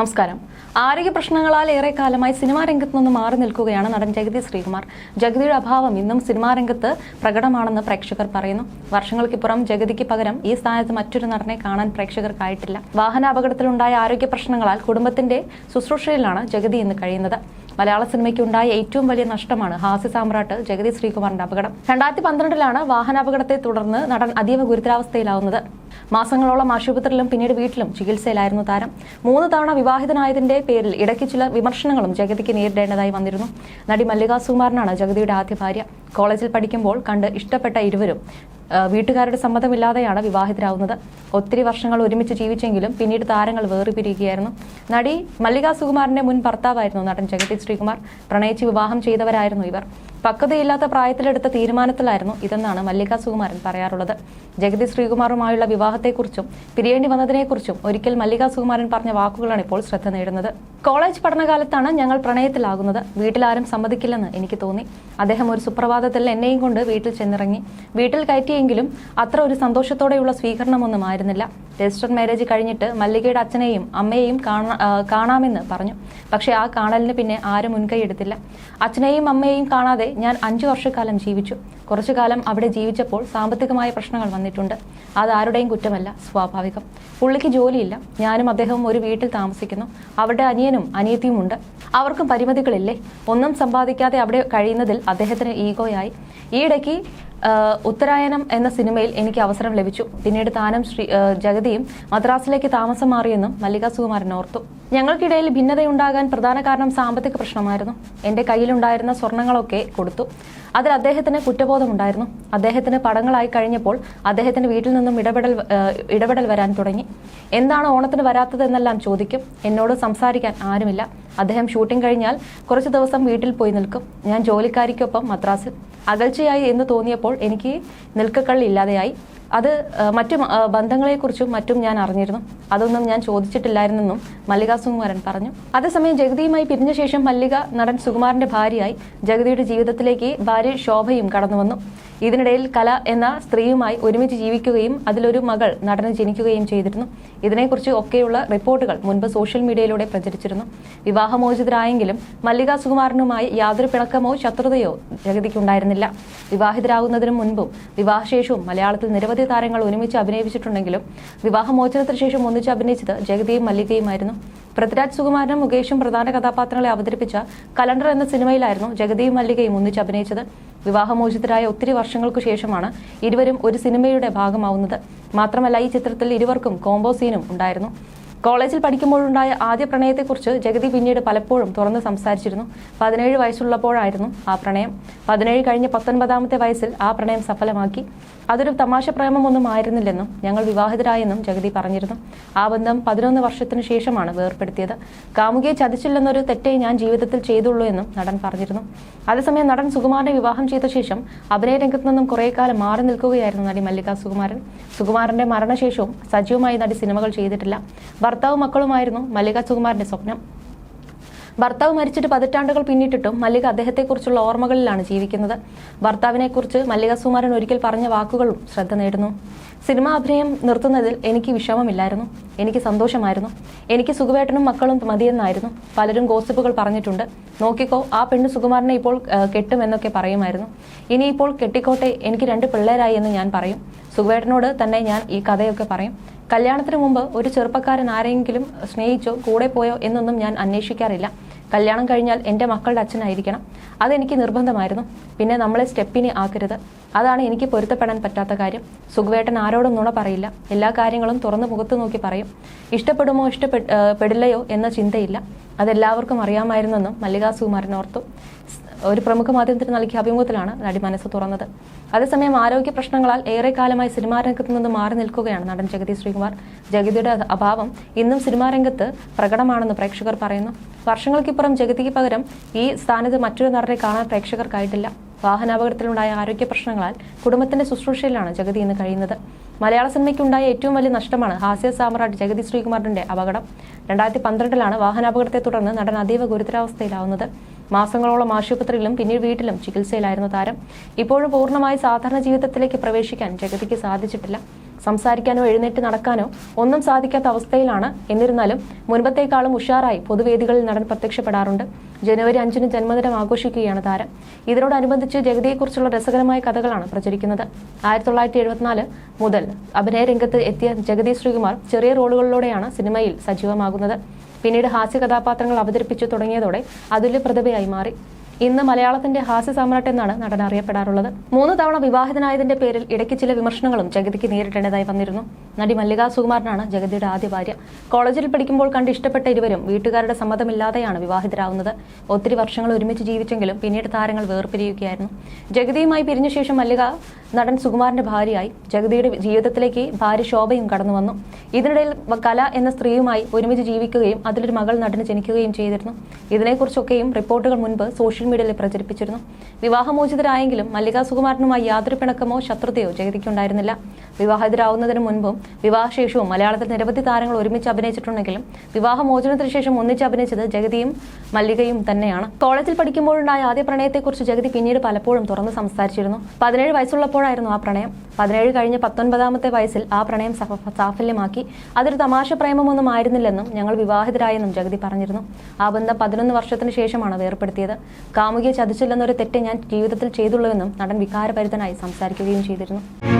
നമസ്കാരം. ആരോഗ്യ പ്രശ്നങ്ങളാൽ ഏറെ കാലമായി സിനിമാ രംഗത്ത് നിന്ന് മാറി നിൽക്കുകയാണ് നടൻ ജഗതി ശ്രീകുമാർ. ജഗതിയുടെ അഭാവം ഇന്നും സിനിമാ രംഗത്ത് പ്രകടമാണെന്ന് പ്രേക്ഷകർ പറയുന്നു. വർഷങ്ങൾക്കിപ്പുറം ജഗതിക്ക് പകരം ഈ സ്ഥാനത്ത് മറ്റൊരു നടനെ കാണാൻ പ്രേക്ഷകർക്കായിട്ടില്ല. വാഹനാപകടത്തിലുണ്ടായ ആരോഗ്യ പ്രശ്നങ്ങളാൽ കുടുംബത്തിന്റെ ശുശ്രൂഷയിലാണ് ജഗതി ഇന്ന് കഴിയുന്നത്. മലയാള സിനിമയ്ക്ക് ഉണ്ടായ ഏറ്റവും വലിയ നഷ്ടമാണ് ഹാസ്യ സാമ്രാട്ട് ജഗതി ശ്രീകുമാറിന്റെ അപകടം. രണ്ടായിരത്തി പന്ത്രണ്ടിലാണ് വാഹനാപകടത്തെ തുടർന്ന് നടൻ അതീവ ഗുരുതരാവസ്ഥയിലാവുന്നത്. മാസങ്ങളോളം ആശുപത്രിയിലും പിന്നീട് വീട്ടിലും ചികിത്സയിലായിരുന്നു താരം. മൂന്ന് തവണ വിവാഹിതനായതിന്റെ പേരിൽ ഇടയ്ക്ക് ചില വിമർശനങ്ങളും ജഗതിക്ക് നേരിടേണ്ടതായി വന്നിരുന്നു. നടി മല്ലിക സുകുമാരനാണ് ജഗതിയുടെ ആദ്യ ഭാര്യ. കോളേജിൽ പഠിക്കുമ്പോൾ കണ്ട് ഇഷ്ടപ്പെട്ട ഇരുവരും വീട്ടുകാരുടെ സമ്മതമില്ലാതെയാണ് വിവാഹിതരാകുന്നത് ഒത്തിരി വർഷങ്ങൾ ഒരുമിച്ച് ജീവിച്ചെങ്കിലും പിന്നീട് താരങ്ങൾ വേർപിരിയുകയായിരുന്നു. നടി മല്ലിക സുകുമാറിന്റെ മുൻ ഭർത്താവായിരുന്നു നടൻ ജഗതി ശ്രീകുമാർ. പ്രണയിച്ച് വിവാഹം ചെയ്തവരായിരുന്നു ഇവർ. പക്വതയില്ലാത്ത പ്രായത്തിലെടുത്ത തീരുമാനത്തിലായിരുന്നു ഇതെന്നാണ് മല്ലിക സുകുമാരൻ പറയാറുള്ളത്. ജഗതി ശ്രീകുമാറുമായുള്ള വിവാഹത്തെക്കുറിച്ചും പിരിയേണ്ടി വന്നതിനെക്കുറിച്ചും ഒരിക്കൽ മല്ലിക സുകുമാരൻ പറഞ്ഞ വാക്കുകളാണ് ഇപ്പോൾ ശ്രദ്ധ നേടുന്നത്. കോളേജ് പഠനകാലത്താണ് ഞങ്ങൾ പ്രണയത്തിലാകുന്നത്. വീട്ടിലാരും സമ്മതിക്കില്ലെന്ന് എനിക്ക് തോന്നി. അദ്ദേഹം ഒരു സുപ്രഭാതത്തിൽ എന്നെയും കൊണ്ട് വീട്ടിൽ ചെന്നിറങ്ങി. വീട്ടിൽ കയറ്റിയെങ്കിലും അത്ര ഒരു സന്തോഷത്തോടെയുള്ള സ്വീകരണമൊന്നും ആയിരുന്നില്ല. രജിസ്റ്റർ മാരേജ് കഴിഞ്ഞിട്ട് മല്ലികയുടെ അച്ഛനെയും അമ്മയെയും കാണാമെന്ന് പറഞ്ഞു. പക്ഷേ ആ കാണലിന് പിന്നെ ആരും മുൻകൈ എടുത്തില്ല. അച്ഛനെയും അമ്മയെയും കാണാതെ ഞാൻ അഞ്ചു വർഷക്കാലം ജീവിച്ചു. കുറച്ചു കാലം അവിടെ ജീവിച്ചപ്പോൾ സാമ്പത്തികമായ പ്രശ്നങ്ങൾ വന്നിട്ടുണ്ട്. അത് ആരുടെയും കുറ്റമല്ല സ്വാഭാവികം. പുള്ളിക്ക് ജോലിയില്ല. ഞാനും അദ്ദേഹവും ഒരു വീട്ടിൽ താമസിക്കുന്നു. അവരുടെ അനിയനും അനിയത്തിയുമുണ്ട്. അവർക്കും പരിമിതികളില്ലേ? ഒന്നും സമ്പാദിക്കാതെ അവിടെ കഴിയുന്നതിൽ അദ്ദേഹത്തിന് ഈഗോയായി. ഈയിടയ്ക്ക് ഉത്തരായനം എന്ന സിനിമയിൽ എനിക്ക് അവസരം ലഭിച്ചു. പിന്നീട് താനും ശ്രീ ജഗതിയും മദ്രാസിലേക്ക് താമസം മാറിയെന്നും മല്ലിക സുകുമാരൻ ഓർത്തു. ഞങ്ങൾക്കിടയിൽ ഭിന്നതയുണ്ടാകാൻ പ്രധാന കാരണം സാമ്പത്തിക പ്രശ്നമായിരുന്നു. എന്റെ കയ്യിലുണ്ടായിരുന്ന സ്വർണങ്ങളൊക്കെ കൊടുത്തു. അതിൽ അദ്ദേഹത്തിന് കുറ്റബോധമുണ്ടായിരുന്നു. അദ്ദേഹത്തിന് പടങ്ങളായി കഴിഞ്ഞപ്പോൾ അദ്ദേഹത്തിന്റെ വീട്ടിൽ നിന്നും ഇടപെടൽ ഇടപെടൽ വരാൻ തുടങ്ങി. എന്താണ് ഓണത്തിന് വരാത്തതെന്നെല്ലാം ചോദിക്കും. എന്നോട് സംസാരിക്കാൻ ആരുമില്ല. അദ്ദേഹം ഷൂട്ടിംഗ് കഴിഞ്ഞാൽ കുറച്ച് ദിവസം വീട്ടിൽ പോയി നിൽക്കും. ഞാൻ ജോലിക്കാരിക്കൊപ്പം മദ്രാസിൽ. അകൽച്ചയായി എന്ന് തോന്നിയപ്പോൾ എനിക്ക് നിൽക്കക്കള്ളി ഇല്ലാതെയായി അത് മറ്റു ബന്ധങ്ങളെക്കുറിച്ചും മറ്റും ഞാൻ അറിഞ്ഞിരുന്നു. അതൊന്നും ഞാൻ ചോദിച്ചിട്ടില്ലായിരുന്നെന്നും മല്ലിക സുകുമാരൻ പറഞ്ഞു. അതേസമയം ജഗതിയുമായി പിരിഞ്ഞ ശേഷം മല്ലിക നടൻ സുകുമാരന്റെ ഭാര്യയായി ജഗതിയുടെ ജീവിതത്തിലേക്ക് ഭാര്യ ശോഭയും കടന്നുവന്നു. ഇതിനിടയിൽ കല എന്ന സ്ത്രീയുമായി ഒരുമിച്ച് ജീവിക്കുകയും അതിലൊരു മകൾ നടന് ജനിക്കുകയും ചെയ്തിരുന്നു. ഇതിനെക്കുറിച്ച് ഒക്കെയുള്ള റിപ്പോർട്ടുകൾ മുൻപ് സോഷ്യൽ മീഡിയയിലൂടെ പ്രചരിച്ചിരുന്നു. വിവാഹമോചിതരായെങ്കിലും മല്ലിക സുകുമാരനുമായി യാതൊരു പിണക്കമോ ശത്രുതയോ ജഗതിക്കുണ്ടായിരുന്നില്ല. വിവാഹിതരാകുന്നതിനു മുൻപും വിവാഹശേഷവും മലയാളത്തിൽ നിരവധി താരങ്ങൾ ഒരുമിച്ച് അഭിനയിച്ചിട്ടുണ്ടെങ്കിലും വിവാഹമോചനത്തിന് ശേഷം ഒന്നിച്ച് അഭിനയിച്ചത് ജഗതിയും മല്ലികയുമായിരുന്നു. പൃഥ്വിരാജ് സുകുമാരനും മുകേഷും പ്രധാന കഥാപാത്രങ്ങളെ അവതരിപ്പിച്ച കലണ്ടർ എന്ന സിനിമയിലായിരുന്നു ജഗതിയും മല്ലികയും ഒന്നിച്ച് അഭിനയിച്ചത്. വിവാഹമോചിതരായ ഒത്തിരി വർഷങ്ങൾക്കു ശേഷമാണ് ഇരുവരും ഒരു സിനിമയുടെ ഭാഗമാവുന്നത്. മാത്രമല്ല ഈ ചിത്രത്തിൽ ഇരുവർക്കും കോംബോ സീനും ഉണ്ടായിരുന്നു. കോളേജിൽ പഠിക്കുമ്പോഴുണ്ടായ ആദ്യ പ്രണയത്തെക്കുറിച്ച് ജഗതി പിന്നീട് പലപ്പോഴും തുറന്ന് സംസാരിച്ചിരുന്നു. പതിനേഴ് വയസ്സുള്ളപ്പോഴായിരുന്നു ആ പ്രണയം. പതിനേഴ് കഴിഞ്ഞ് പത്തൊൻപതാമത്തെ വയസ്സിൽ ആ പ്രണയം സഫലമാക്കി. അതൊരു തമാശ പ്രേമമൊന്നും ആയിരുന്നില്ലെന്നും ഞങ്ങൾ വിവാഹിതരായെന്നും ജഗതി പറഞ്ഞിരുന്നു. ആ ബന്ധം പതിനൊന്ന് വർഷത്തിനു ശേഷമാണ് വേർപ്പെടുത്തിയത്. കാമുകിയെ ചതിച്ചില്ലെന്നൊരു തെറ്റേ ഞാൻ ജീവിതത്തിൽ ചെയ്തുള്ളൂ എന്നും നടൻ പറഞ്ഞിരുന്നു. അതേസമയം നടൻ സുകുമാരനെ വിവാഹം ചെയ്ത ശേഷം അഭിനയ രംഗത്ത് നിന്നും കുറേ കാലം മാറി നിൽക്കുകയായിരുന്നു നടി മല്ലിക സുകുമാരൻ. സുകുമാരന്റെ മരണശേഷവും സജീവമായി നടി സിനിമകൾ ചെയ്തിട്ടില്ല. ഭർത്താവും മക്കളുമായിരുന്നു മല്ലിക സുകുമാരന്റെ സ്വപ്നം. ഭർത്താവ് മരിച്ചിട്ട് പതിറ്റാണ്ടുകൾ പിന്നിട്ടിട്ടും മല്ലിക അദ്ദേഹത്തെക്കുറിച്ചുള്ള ഓർമ്മകളിലാണ് ജീവിക്കുന്നത്. ഭർത്താവിനെക്കുറിച്ച് മല്ലിക സുകുമാരൻ ഒരിക്കൽ പറഞ്ഞ വാക്കുകളും ശ്രദ്ധ നേടുന്നു. സിനിമ അഭിനയം നിർത്തുന്നതിൽ എനിക്ക് വിഷമമില്ലായിരുന്നു. എനിക്ക് സന്തോഷമായിരുന്നു. എനിക്ക് സുഖവേട്ടനും മക്കളും മതിയെന്നായിരുന്നു. പലരും ഗോസിപ്പുകൾ പറഞ്ഞിട്ടുണ്ട്. നോക്കിക്കോ ആ പെണ്ണ് സുകുമാരനെ ഇപ്പോൾ കെട്ടുമെന്നൊക്കെ പറയുമായിരുന്നു. ഇനിയിപ്പോൾ കെട്ടിക്കോട്ടെ എനിക്ക് രണ്ട് പിള്ളേരായി എന്ന് ഞാൻ പറയും. സുഖവേട്ടനോട് തന്നെ ഞാൻ ഈ കഥയൊക്കെ പറയും. കല്യാണത്തിന് മുമ്പ് ഒരു ചെറുപ്പക്കാരൻ ആരെങ്കിലും സ്നേഹിച്ചോ കൂടെ പോയോ എന്നൊന്നും ഞാൻ അന്വേഷിക്കാറില്ല. കല്യാണം കഴിഞ്ഞാൽ എന്റെ മക്കളുടെ അച്ഛനായിരിക്കണം. അതെനിക്ക് നിർബന്ധമായിരുന്നു. പിന്നെ നമ്മളെ സ്റ്റെപ്പിനെ ആക്കരുത്. അതാണ് എനിക്ക് പൊരുത്തപ്പെടാൻ പറ്റാത്ത കാര്യം. സുഖവേട്ടൻ ആരോടും നുണ പറയില്ല. എല്ലാ കാര്യങ്ങളും തുറന്നു മുഖത്ത് നോക്കി പറയും. ഇഷ്ടപ്പെടുമോ ഇഷ്ടപ്പെടില്ലയോ എന്ന ചിന്തയില്ല. അതെല്ലാവർക്കും അറിയാമായിരുന്നെന്നും മല്ലികാ സുകുമാരൻ ഓർത്തു. ഒരു പ്രമുഖ മാധ്യമത്തിന് നൽകിയ അഭിമുഖത്തിലാണ് നടി മനസ്സ് തുറന്നത്. അതേസമയം ആരോഗ്യ പ്രശ്നങ്ങളാൽ ഏറെ കാലമായി സിനിമാ രംഗത്ത് നിന്ന് മാറി നിൽക്കുകയാണ് നടൻ ജഗതി ശ്രീകുമാർ. ജഗതിയുടെ അഭാവം ഇന്നും സിനിമാ രംഗത്ത് പ്രകടമാണെന്ന് പ്രേക്ഷകർ പറയുന്നു. വർഷങ്ങൾക്കിപ്പുറം ജഗതിക്ക് പകരം ഈ സ്ഥാനത്ത് മറ്റൊരു നടനെ കാണാൻ പ്രേക്ഷകർക്കായിട്ടില്ല. വാഹനാപകടത്തിലുണ്ടായ ആരോഗ്യ പ്രശ്നങ്ങളാൽ കുടുംബത്തിന്റെ ശുശ്രൂഷയിലാണ് ജഗതി ഇന്ന് കഴിയുന്നത്. മലയാള സിനിമയ്ക്കുണ്ടായ ഏറ്റവും വലിയ നഷ്ടമാണ് ഹാസ്യ സാമ്രാട്ട് ജഗതി ശ്രീകുമാറിന്റെ അപകടം. രണ്ടായിരത്തി പന്ത്രണ്ടിലാണ് വാഹനാപകടത്തെ തുടർന്ന് നടൻ അതീവ ഗുരുതരാവസ്ഥയിലാവുന്നത്. മാസങ്ങളോളം ആശുപത്രിയിലും പിന്നീട് വീട്ടിലും ചികിത്സയിലായിരുന്ന താരം. ഇപ്പോഴും പൂർണമായി സാധാരണ ജീവിതത്തിലേക്ക് പ്രവേശിക്കാൻ ജഗതിക്ക് സാധിച്ചിട്ടില്ല. സംസാരിക്കാനോ എഴുന്നേറ്റ് നടക്കാനോ ഒന്നും സാധിക്കാത്ത അവസ്ഥയിലാണ്. എന്നിരുന്നാലും മുൻപത്തേക്കാളും ഉഷാറായി പൊതുവേദികളിൽ നടൻ പ്രത്യക്ഷപ്പെടാറുണ്ട്. ജനുവരി അഞ്ചിന് ജന്മദിനം ആഘോഷിക്കുകയാണ് താരം. ഇതിനോടനുബന്ധിച്ച് ജഗതിയെക്കുറിച്ചുള്ള രസകരമായ കഥകളാണ് പ്രചരിക്കുന്നത്. ആയിരത്തി തൊള്ളായിരത്തി എഴുപത്തിനാല് മുതൽ അഭിനയ രംഗത്ത് എത്തിയ ജഗതി ശ്രീകുമാർ ചെറിയ റോളുകളിലൂടെയാണ് സിനിമയിൽ സജീവമാകുന്നത്. പിന്നീട് ഹാസ്യ കഥാപാത്രങ്ങൾ അവതരിപ്പിച്ചു തുടങ്ങിയതോടെ അതുല്യ പ്രതിഭയായി മാറി. ഇന്ന് മലയാളത്തിന്റെ ഹാസ്യ സാമ്രാട്ട് എന്നാണ് നടൻ അറിയപ്പെടാറുള്ളത്. മൂന്ന് തവണ വിവാഹിതനായതിന്റെ പേരിൽ ഇടയ്ക്ക് ചില വിമർശനങ്ങളും ജഗതിക്ക് നേരിടേണ്ടതായി വന്നിരുന്നു. നടി മല്ലിക സുകുമാരനാണ് ജഗതിയുടെ ആദ്യ ഭാര്യ. കോളേജിൽ പഠിക്കുമ്പോൾ കണ്ട് ഇഷ്ടപ്പെട്ട ഇരുവരും വീട്ടുകാരുടെ സമ്മതമില്ലാതെയാണ് വിവാഹിതരാകുന്നത് ഒത്തിരി വർഷങ്ങൾ ഒരുമിച്ച് ജീവിച്ചെങ്കിലും പിന്നീട് താരങ്ങൾ വേർപിരിയുകയായിരുന്നു. ജഗതിയുമായി പിരിഞ്ഞ ശേഷം മല്ലിക നടൻ സുകുമാരന്റെ ഭാര്യയായി ജഗതിയുടെ ജീവിതത്തിലേക്ക് ഭാര്യ ശോഭയും കടന്നു വന്നു. ഇതിനിടയിൽ കല എന്ന സ്ത്രീയുമായി ഒരുമിച്ച് ജീവിക്കുകയും അതിലൊരു മകൾ നടന് ജനിക്കുകയും ചെയ്തിരുന്നു. ഇതിനെക്കുറിച്ചൊക്കെയും റിപ്പോർട്ടുകൾ മുൻപ് സോഷ്യൽ മീഡിയയിൽ പ്രചരിപ്പിച്ചിരുന്നു. വിവാഹമോചിതരായെങ്കിലും മല്ലികാ സുകുമാരനുമായി യാതൊരു പിണക്കമോ ശത്രുതയോ ജഗതിക്കുണ്ടായിരുന്നില്ല. വിവാഹിതരാവുന്നതിന് മുൻപും വിവാഹശേഷവും മലയാളത്തിൽ നിരവധി താരങ്ങൾ ഒരുമിച്ച് അഭിനയിച്ചിട്ടുണ്ടെങ്കിലും വിവാഹമോചനത്തിന് ശേഷം ഒന്നിച്ച് അഭിനയിച്ചത് ജഗതിയും മല്ലികയും തന്നെയാണ്. കോളേജിൽ പഠിക്കുമ്പോഴുണ്ടായ ആദ്യ പ്രണയത്തെക്കുറിച്ച് ജഗതി പിന്നീട് പലപ്പോഴും തുറന്ന് സംസാരിച്ചിരുന്നു. പതിനേഴ് വയസ്സുള്ളപ്പോഴായിരുന്നു ആ പ്രണയം. പതിനേഴ് കഴിഞ്ഞ് പത്തൊൻപതാമത്തെ വയസ്സിൽ ആ പ്രണയം സഫ- സാഫല്യമാക്കി. അതൊരു തമാശ പ്രേമമൊന്നും ആയിരുന്നില്ലെന്നും ഞങ്ങൾ വിവാഹിതരായെന്നും ജഗതി പറഞ്ഞിരുന്നു. ആ ബന്ധം പതിനൊന്ന് വർഷത്തിന് ശേഷമാണ് വേർപ്പെടുത്തിയത്. കാമുകിയെ ചതിച്ചില്ലെന്നൊരു തെറ്റ് ഞാൻ ജീവിതത്തിൽ ചെയ്തുള്ളൂവെന്നും നടൻ വികാരപരിതനായി സംസാരിക്കുകയും ചെയ്തിരുന്നു.